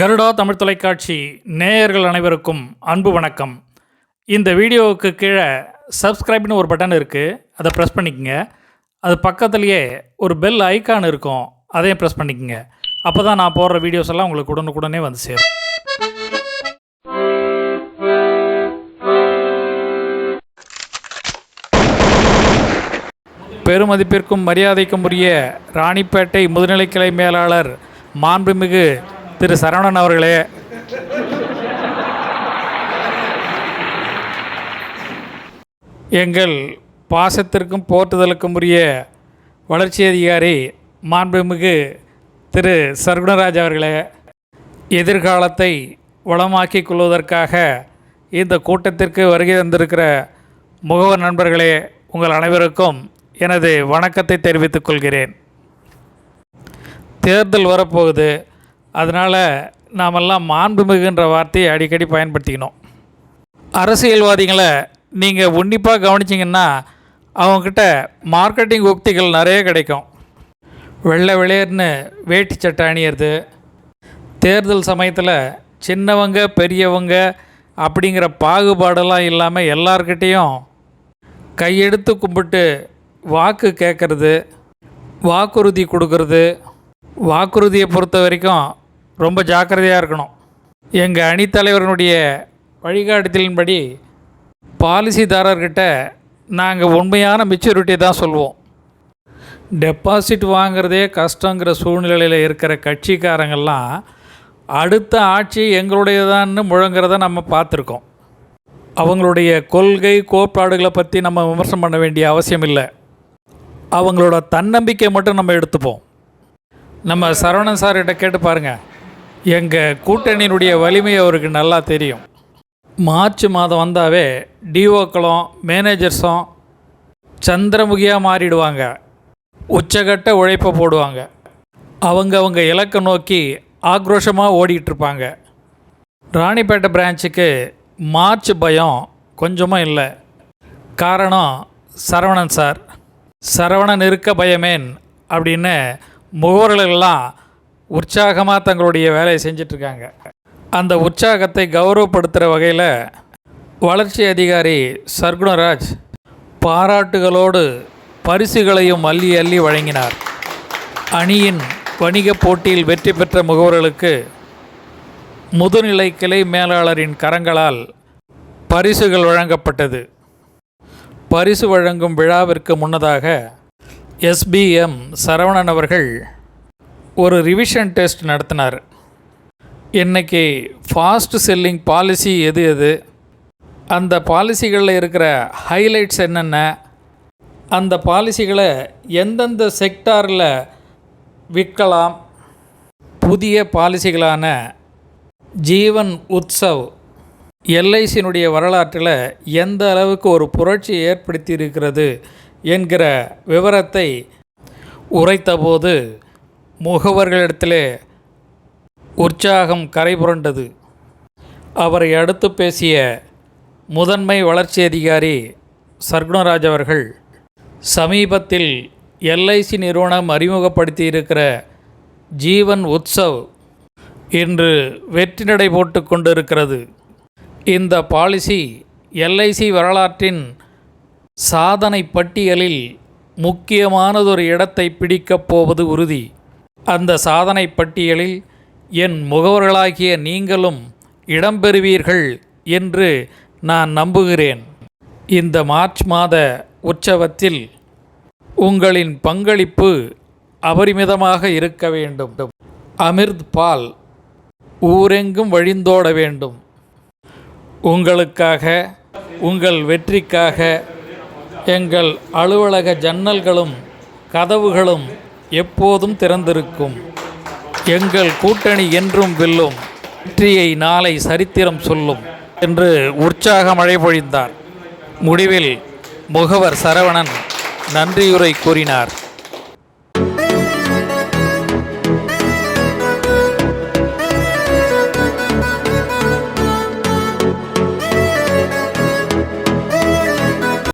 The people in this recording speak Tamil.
கருடா தமிழ் தொலைக்காட்சி நேயர்கள் அனைவருக்கும் அன்பு வணக்கம். இந்த வீடியோவுக்கு கீழே சப்ஸ்கிரைப்னு ஒரு பட்டன் இருக்குது அதை ப்ரெஸ் பண்ணிக்கோங்க. அது பக்கத்துலேயே ஒரு பெல் ஐக்கான் இருக்கும். அதையும் ப்ரெஸ் பண்ணிக்கோங்க. அப்போ தான் நான் போடுற வீடியோஸ் எல்லாம் உங்களுக்கு உடனுக்குடனே வந்து சேரும். பெருமதிப்பிற்கும் மரியாதைக்கும் உரிய ராணிப்பேட்டை முதுநிலை கிளை மேலாளர் மாண்புமிகு திரு சரவணன் அவர்களே. எங்கள் பாசத்திற்கும் போற்றுதலுக்கும் உரிய வளர்ச்சி அதிகாரி மாண்புமிகு திரு சர்குணராஜ் அவர்களே எதிர்காலத்தை வளமாக்கிக் கொள்வதற்காக இந்த கூட்டத்திற்கு வருகை தந்திருக்கிற முகவர் நண்பர்களே உங்கள் அனைவருக்கும் எனது வணக்கத்தை தெரிவித்துக் கொள்கிறேன். தேர்தல் வரப்போகுது. அதனால் நாமெல்லாம் மாண்புமிகுன்ற வார்த்தையை அடிக்கடி பயன்படுத்திக்கணும். அரசியல்வாதிகளை நீங்கள் உன்னிப்பாக கவனிச்சிங்கன்னா அவங்கக்கிட்ட மார்க்கெட்டிங் உக்திகள் நிறைய கிடைக்கும். வெள்ளை வெளியர்னு வேட்டி சட்டை அணியிறது தேர்தல் சமயத்தில் சின்னவங்க பெரியவங்க அப்படிங்கிற பாகுபாடெல்லாம் இல்லாமல் எல்லார்கிட்டேயும் கையெடுத்து கும்பிட்டு வாக்கு கேட்குறது வாக்குறுதி கொடுக்கறது வாக்குறுதியை பொறுத்த வரைக்கும் ரொம்ப ஜாக்கிரதையாக இருக்கணும். எங்கள் அணித்தலைவரனுடைய வழிகாட்டுதலின்படி பாலிசிதாரர்கிட்ட நாங்கள் உண்மையான மெச்சூரிட்டியை தான் சொல்லுவோம் டெபாசிட் வாங்குறதே கஷ்டங்கிற சூழ்நிலையில் இருக்கிற கட்சிக்காரங்கள்லாம் அடுத்த ஆட்சி எங்களுடையதான்னு முழங்குறத நம்ம பார்த்துருக்கோம். அவங்களுடைய கொள்கை கோட்பாடுகளை பற்றி நம்ம விமர்சனம் பண்ண வேண்டிய அவசியம் இல்லை. அவங்களோட தன்னம்பிக்கை மட்டும் நம்ம எடுத்துப்போம். நம்ம சரவணன் சார்கிட்ட கேட்டு பாருங்கள் எங்கள் கூட்டணியினுடைய வலிமை அவருக்கு நல்லா தெரியும். மார்ச் மாதம் வந்தாவே டிஓக்களும் மேனேஜர்ஸும் சந்திரமுகியாக மாறிடுவாங்க. உச்சகட்ட உழைப்பை போடுவாங்க. அவங்க அவங்க இலக்கை நோக்கி ஆக்ரோஷமாக ஓடிட்டுருப்பாங்க ராணிப்பேட்டை பிரான்ச்சுக்கு மார்ச் பயம் கொஞ்சமும் இல்லை. காரணம் சரவணன் சார். சரவணன் இருக்க பயமேன் அப்படின்னு முகவர்களெல்லாம் உற்சாகமாக தங்களுடைய வேலையை செஞ்சிட்ருக்காங்க. அந்த உற்சாகத்தை கௌரவப்படுத்துகிற வகையில் வளர்ச்சி அதிகாரி சர்க்குணராஜ் பாராட்டுகளோடு பரிசுகளையும் அள்ளி அள்ளி வழங்கினார். அணியின் வணிக போட்டியில் வெற்றி பெற்ற முகவர்களுக்கு முதுநிலை கிளை மேலாளரின் கரங்களால் பரிசுகள் வழங்கப்பட்டது. பரிசு வழங்கும் விழாவிற்கு முன்னதாக எஸ்பிஎம் சரவணன் அவர்கள் ஒரு ரிவிஷன் டெஸ்ட் நடத்தினார். இன்றைக்கி ஃபாஸ்ட் செல்லிங் பாலிசி எது எது? அந்த பாலிசிகளில் இருக்கிற ஹைலைட்ஸ் என்னென்ன? அந்த பாலிசிகளை எந்தெந்த செக்டாரில் விற்கலாம்? புதிய பாலிசிகளான ஜீவன் உத்சவ் எல்ஐசியினுடைய வரலாற்றில் எந்த அளவுக்கு ஒரு புரட்சி ஏற்படுத்தி இருக்கிறது என்கிற விவரத்தை உரைத்தபோது முகவர்களிடத்திலே உற்சாகம் கரை புரண்டது. அவரை அடுத்து பேசிய முதன்மை வளர்ச்சி அதிகாரி சர்க்குணராஜ் அவர்கள் சமீபத்தில் எல்ஐசி நிறுவனம் அறிமுகப்படுத்தி இருக்கிற ஜீவன் உற்சவ் இன்று வெற்றி நடை போட்டு கொண்டிருக்கிறது. இந்த பாலிசி எல்ஐசி வரலாற்றின் சாதனை பட்டியலில் முக்கியமானதொரு இடத்தை பிடிக்கப் போவது உறுதி. அந்த சாதனை பட்டியலில் என் முகவர்களாகிய நீங்களும் இடம்பெறுவீர்கள் என்று நான் நம்புகிறேன். இந்த மார்ச் மாத உற்சவத்தில் உங்களின் பங்களிப்பு அபரிமிதமாக இருக்க வேண்டும். அமிர்த் பால் ஊரெங்கும் வழிந்தோட வேண்டும். உங்களுக்காக உங்கள் வெற்றிக்காக எங்கள் அலுவலக ஜன்னல்களும் கதவுகளும் எப்போதும் திறந்திருக்கும். எங்கள் கூட்டணி என்றும் வெல்லும். வெற்றியை நாளை சரித்திரம் சொல்லும் என்று உற்சாக மழை பொழிந்தார். முடிவில் முகவர் சரவணன் நன்றியுரை கூறினார்.